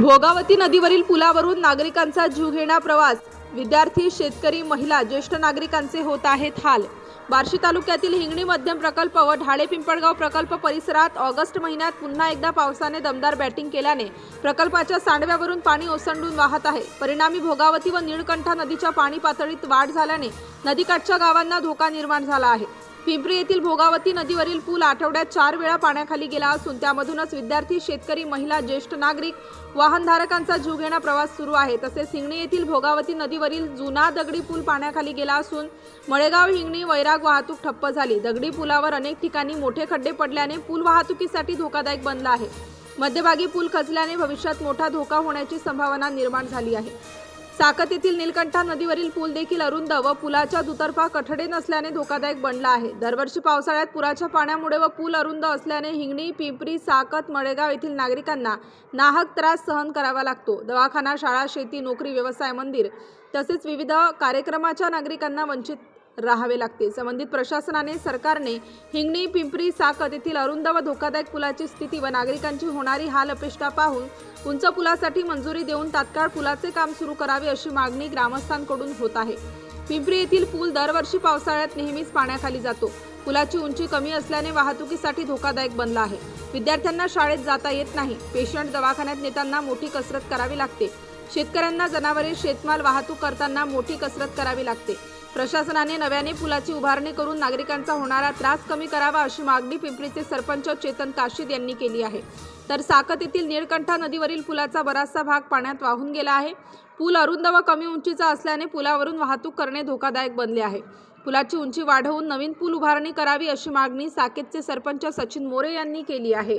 भोगावती नदीवरील पुलावरून नागरिकांचा जीवघेणा प्रवास. विद्यार्थी शेतकरी महिला ज्येष्ठ नागरिकांचे होत आहेत हाल. बार्शी तालुक्यातील हिंगणी मध्यम प्रकल्प व ढाळे पिंपळगाव प्रकल्प परिसरात ऑगस्ट महिन्यात पुन्हा एकदा पावसाने दमदार बॅटिंग केल्याने प्रकल्पाच्या सांडव्यावरून पाणी ओसंडून वाहत आहे. परिणामी भोगावती व निळकंठा नदीच्या पाणी पातळीत वाढ झाल्याने नदीकाठच्या गावांना धोका निर्माण झाला आहे. पिंपरी येथील भोगावती नदीवरील पूल आठवड्यात चार वेळा पाण्याखाली गेला असून त्यामधूनच विद्यार्थी शेतकरी महिला ज्येष्ठ नागरिक वाहनधारकांचा जीवघेणा प्रवास सुरू आहे. तसेच हिंगणी येथील भोगावती नदीवरील जुना दगडी पूल पाण्याखाली गेला असून मळेगाव हिंगणी वैराग वाहतूक ठप्प झाली. दगडी पुलावर अनेक ठिकाणी मोठे खड्डे पडल्याने पूल वाहतुकीसाठी धोकादायक बनला आहे. मध्यभागी पूल खचल्याने भविष्यात मोठा धोका होण्याची संभावना निर्माण झाली आहे. साकत येथील निलकंठा नदीवरील पूल देखील अरुंद व पुलाच्या दुतर्फा कठडे नसल्याने धोकादायक बनला आहे. दरवर्षी पावसाळ्यात पुराच्या पाण्यामुळे व पूल अरुंद असल्याने हिंगणी पिंपरी साकत मळेगाव येथील नागरिकांना नाहक त्रास सहन करावा लागतो. दवाखाना शाळा शेती नोकरी व्यवसाय मंदिर तसेच विविध कार्यक्रमाच्या नागरिकांना वंचित राहावे लागते. संबंधित प्रशासनाने सरकारने हिंगणी पिंपरी साकत येथील अरुंद व धोकादायक पुलाची स्थिती व नागरिकांची होणारी हाल अपेष्टा पाहून उंच पुलासाठी मंजुरी देऊन तात्काळ पुलाचे काम सुरू करावे अशी मागणी ग्रामस्थांकडून होत आहे. पिंपरी येथील पूल दरवर्षी पावसाळ्यात नेहमीच पाण्याखाली जातो. पुलाची उंची कमी असल्याने वाहतुकीसाठी धोकादायक बनला आहे. विद्यार्थ्यांना शाळेत जाता येत नाही. पेशंट दवाखान्यात नेताना मोठी कसरत करावी लागते. शेतकऱ्यांना जनावरे शेतमाल वाहतूक करताना मोठी कसरत करावी लागते. प्रशासनाने नव्याने पुलाची उभारणी करून नागरिकांचा होणारा त्रास कमी करावा अशी मागणी पिंपरीचे सरपंच चेतन काशीद यांनी केली आहे. तर साकत येथील निळकंठा नदीवरील पुलाचा बराचसा भाग पाण्यात वाहून गेला आहे. पूल अरुंद व कमी उंचीचा असल्याने पुलावरून वाहतूक करणे धोकादायक बनले आहे. पुलाची उंची वाढवून नवीन पूल उभारणी करावी अशी मागणी साकेतचे सरपंच सचिन मोरे यांनी केली आहे.